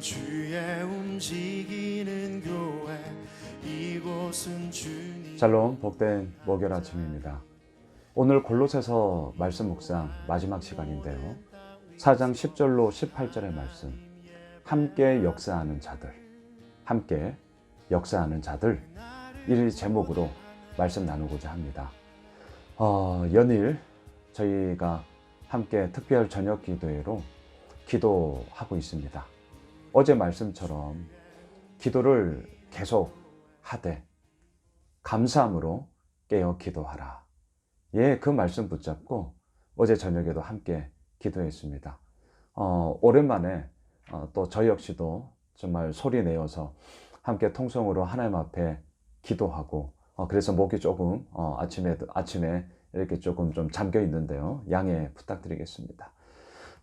주의 움직이는 교회 이곳은 주님 샬롬 복된 목요일 아침입니다. 오늘 골로새서 말씀 묵상 마지막 시간인데요. 4장 10절로 18절의 말씀. 함께 역사하는 자들. 함께 역사하는 자들. 이 제목으로 말씀 나누고자 합니다. 어, 연일 저희가 함께 특별 저녁 기도회로 기도하고 있습니다. 어제 말씀처럼 기도를 계속 하되 감사함으로 깨어 기도하라. 예, 그 말씀 붙잡고 어제 저녁에도 함께 기도했습니다. 어, 오랜만에 어, 또 저 역시도 정말 소리 내어서 함께 통성으로 하나님 앞에 기도하고 어, 그래서 목이 조금 어, 아침에 아침에 이렇게 조금 좀 잠겨 있는데요. 양해 부탁드리겠습니다.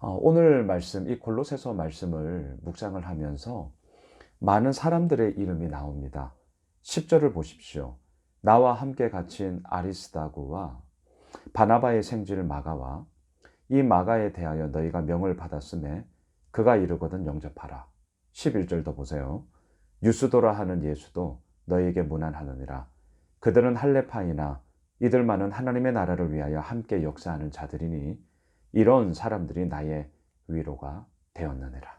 어, 오늘 말씀 이 골로새서 말씀을 묵상을 하면서 많은 사람들의 이름이 나옵니다. 10절을 보십시오. 나와 함께 갇힌 아리스다고와 바나바의 생질 마가와 이 마가에 대하여 너희가 명을 받았음에 그가 이르거든 영접하라. 11절도 보세요. 유스도라 하는 예수도 너희에게 무난하느니라. 그들은 할레파이나 이들만은 하나님의 나라를 위하여 함께 역사하는 자들이니 이런 사람들이 나의 위로가 되었느니라.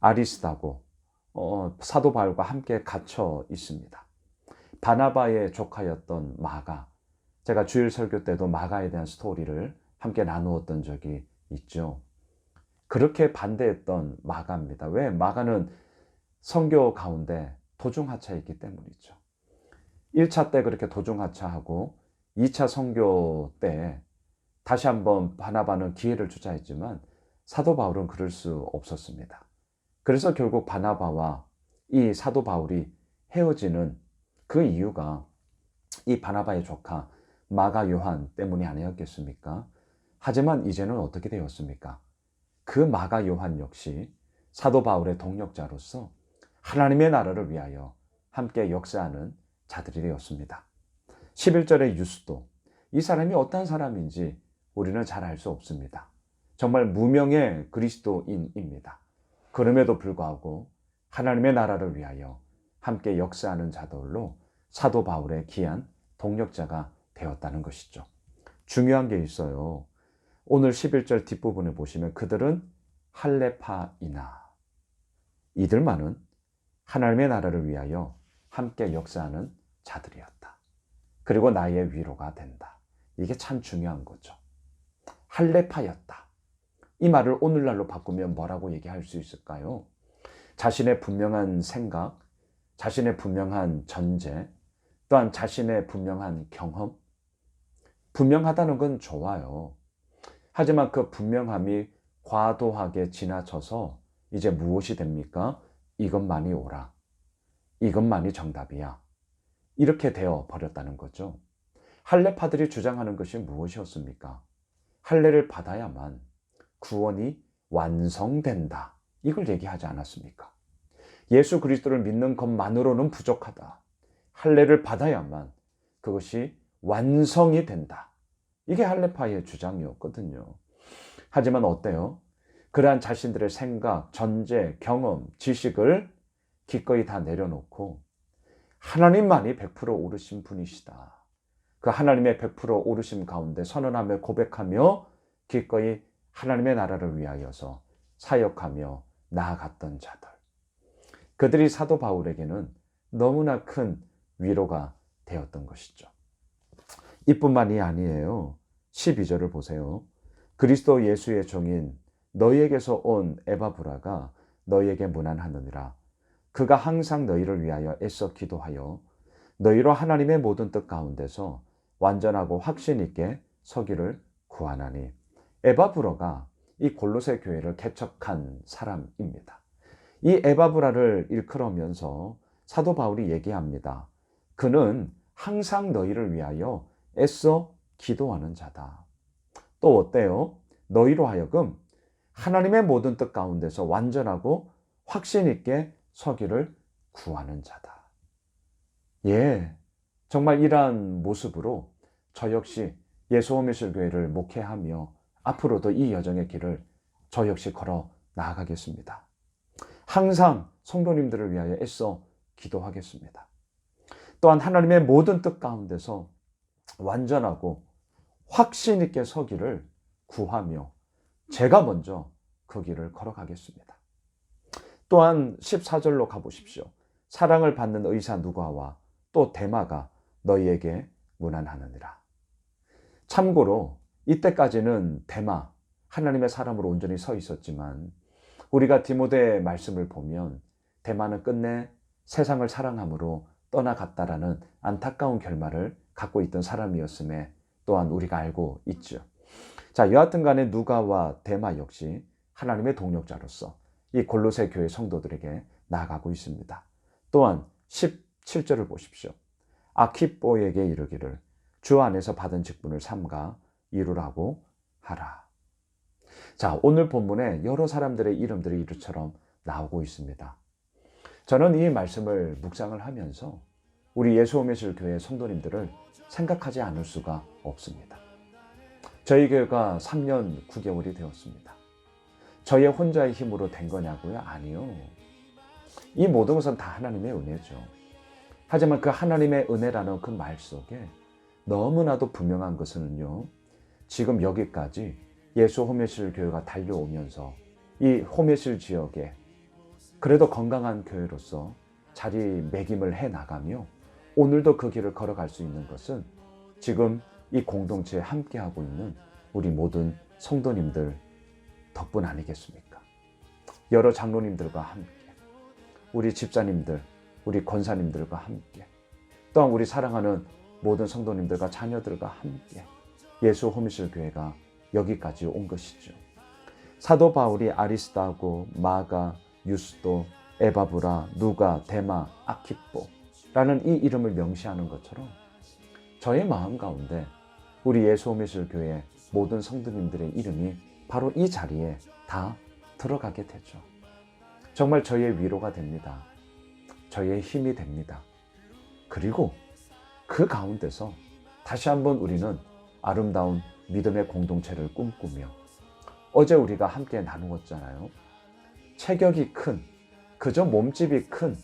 아리스다고 어, 사도 바울과 함께 갇혀 있습니다. 바나바의 조카였던 마가 제가 주일 설교 때도 마가에 대한 스토리를 함께 나누었던 적이 있죠. 그렇게 반대했던 마가입니다. 왜? 마가는 성교 가운데 도중하차했기 때문이죠. 1차 때 그렇게 도중하차하고 2차 성교 때 다시 한번 바나바는 기회를 주자 했지만 사도 바울은 그럴 수 없었습니다. 그래서 결국 바나바와 이 사도 바울이 헤어지는 그 이유가 이 바나바의 조카 마가 요한 때문이 아니었겠습니까? 하지만 이제는 어떻게 되었습니까? 그 마가 요한 역시 사도 바울의 동력자로서 하나님의 나라를 위하여 함께 역사하는 자들이 되었습니다. 11절의 유스도 이 사람이 어떤 사람인지 우리는 잘 알 수 없습니다. 정말 무명의 그리스도인입니다. 그럼에도 불구하고 하나님의 나라를 위하여 함께 역사하는 자들로 사도 바울의 귀한 동력자가 되었다는 것이죠. 중요한 게 있어요. 오늘 11절 뒷부분에 보시면 그들은 할레파이나 이들만은 하나님의 나라를 위하여 함께 역사하는 자들이었다. 그리고 나의 위로가 된다. 이게 참 중요한 거죠. 할레파였다. 이 말을 오늘날로 바꾸면 뭐라고 얘기할 수 있을까요? 자신의 분명한 생각, 자신의 분명한 전제, 또한 자신의 분명한 경험. 분명하다는 건 좋아요. 하지만 그 분명함이 과도하게 지나쳐서 이제 무엇이 됩니까? 이것만이 옳아. 이것만이 정답이야. 이렇게 되어 버렸다는 거죠. 할례파들이 주장하는 것이 무엇이었습니까? 할례를 받아야만 구원이 완성된다. 이걸 얘기하지 않았습니까? 예수 그리스도를 믿는 것만으로는 부족하다. 할례를 받아야만 그것이 완성이 된다. 이게 할례파의 주장이었거든요. 하지만 어때요? 그러한 자신들의 생각, 전제, 경험, 지식을 기꺼이 다 내려놓고 하나님만이 100% 오르신 분이시다. 그 하나님의 100% 오르심 가운데 선언하며 고백하며 기꺼이 하나님의 나라를 위하여서 사역하며 나아갔던 자들. 그들이 사도 바울에게는 너무나 큰 위로가 되었던 것이죠. 이뿐만이 아니에요. 12절을 보세요. 그리스도 예수의 종인 너희에게서 온 에바브라가 너희에게 무난하느니라. 그가 항상 너희를 위하여 애써 기도하여 너희로 하나님의 모든 뜻 가운데서 완전하고 확신 있게 서기를 구하나니 에바브라가 이 골로새 교회를 개척한 사람입니다. 이 에바브라를 일컬으면서 사도 바울이 얘기합니다. 그는 항상 너희를 위하여 애써 기도하는 자다. 또 어때요? 너희로 하여금 하나님의 모든 뜻 가운데서 완전하고 확신 있게 서기를 구하는 자다. 예, 정말 이러한 모습으로 저 역시 예수호미술교회를 목회하며 앞으로도 이 여정의 길을 저 역시 걸어 나아가겠습니다. 항상 성도님들을 위하여 애써 기도하겠습니다. 또한 하나님의 모든 뜻 가운데서 완전하고 확신 있게 서기를 구하며 제가 먼저 그 길을 걸어가겠습니다. 또한 14절로 가보십시오. 사랑을 받는 의사 누가와 또 대마가 너희에게 무난하느니라. 참고로 이때까지는 대마, 하나님의 사람으로 온전히 서 있었지만 우리가 디모데의 말씀을 보면 대마는 끝내 세상을 사랑함으로 떠나갔다라는 안타까운 결말을 갖고 있던 사람이었음에 또한 우리가 알고 있죠. 자, 여하튼 간에 누가와 대마 역시 하나님의 동력자로서 이 골로새 교회 성도들에게 나아가고 있습니다. 또한 17절을 보십시오. 아키뽀에게 이르기를 주 안에서 받은 직분을 삼가 이루라고 하라. 자, 오늘 본문에 여러 사람들의 이름들이 이루처럼 나오고 있습니다. 저는 이 말씀을 묵상을 하면서 우리 예수오메실 교회 성도님들을 생각하지 않을 수가 없습니다. 저희 교회가 3년 9개월이 되었습니다. 저의 혼자의 힘으로 된 거냐고요? 아니요. 이 모든 것은 다 하나님의 은혜죠. 하지만 그 하나님의 은혜라는 그 말 속에 너무나도 분명한 것은요. 지금 여기까지 예수 호메실 교회가 달려오면서 이 호메실 지역에 그래도 건강한 교회로서 자리매김을 해 나가며 오늘도 그 길을 걸어갈 수 있는 것은 지금 이 공동체에 함께하고 있는 우리 모든 성도님들 덕분 아니겠습니까? 여러 장로님들과 함께, 우리 집사님들, 우리 권사님들과 함께, 또한 우리 사랑하는 모든 성도님들과 자녀들과 함께 예수 호미실 교회가 여기까지 온 것이죠. 사도 바울이 아리스타고 마가, 유스도, 에바브라, 누가, 데마, 아키뽀라는 이 이름을 명시하는 것처럼 저의 마음 가운데 우리 예수 호미실 교회 모든 성도님들의 이름이 바로 이 자리에 다 들어가게 되죠. 정말 저의 위로가 됩니다. 저의 힘이 됩니다. 그리고 그 가운데서 다시 한번 우리는 아름다운 믿음의 공동체를 꿈꾸며 어제 우리가 함께 나누었잖아요. 체격이 큰, 그저 몸집이 큰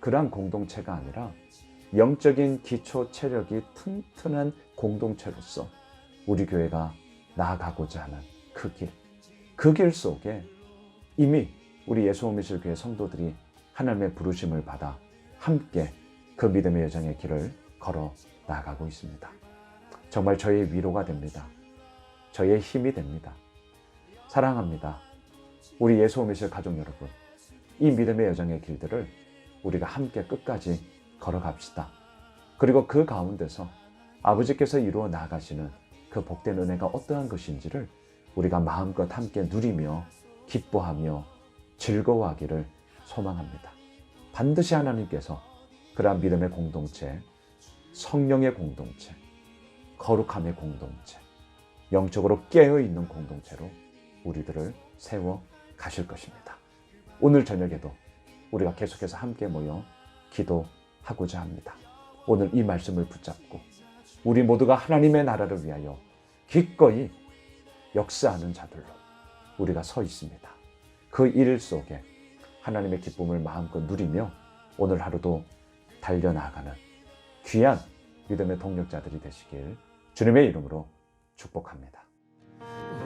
그러한 공동체가 아니라 영적인 기초 체력이 튼튼한 공동체로서 우리 교회가 나아가고자 하는 그 길, 그 길 속에 이미 우리 예수오미실 교회 성도들이 하나님의 부르심을 받아 함께 그 믿음의 여정의 길을 걸어 나아가고 있습니다. 정말 저의 위로가 됩니다. 저의 힘이 됩니다. 사랑합니다. 우리 예수 오미실 가족 여러분, 이 믿음의 여정의 길들을 우리가 함께 끝까지 걸어갑시다. 그리고 그 가운데서 아버지께서 이루어 나가시는 그 복된 은혜가 어떠한 것인지를 우리가 마음껏 함께 누리며 기뻐하며 즐거워하기를 소망합니다. 반드시 하나님께서 그러한 믿음의 공동체, 성령의 공동체, 거룩함의 공동체, 영적으로 깨어있는 공동체로 우리들을 세워 가실 것입니다. 오늘 저녁에도 우리가 계속해서 함께 모여 기도하고자 합니다. 오늘 이 말씀을 붙잡고 우리 모두가 하나님의 나라를 위하여 기꺼이 역사하는 자들로 우리가 서 있습니다. 그 일 속에 하나님의 기쁨을 마음껏 누리며 오늘 하루도 달려나가는 귀한 믿음의 동력자들이 되시길 주님의 이름으로 축복합니다.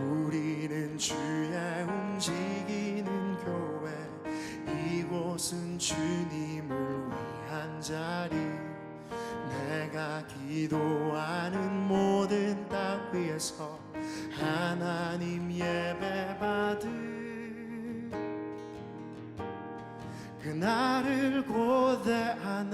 우리는 주의 움직이는 교회 이곳은 주님을 위한 자리 내가 기도하는 모든 땅 위에서 하나님 예배 받을 그날을 고대하네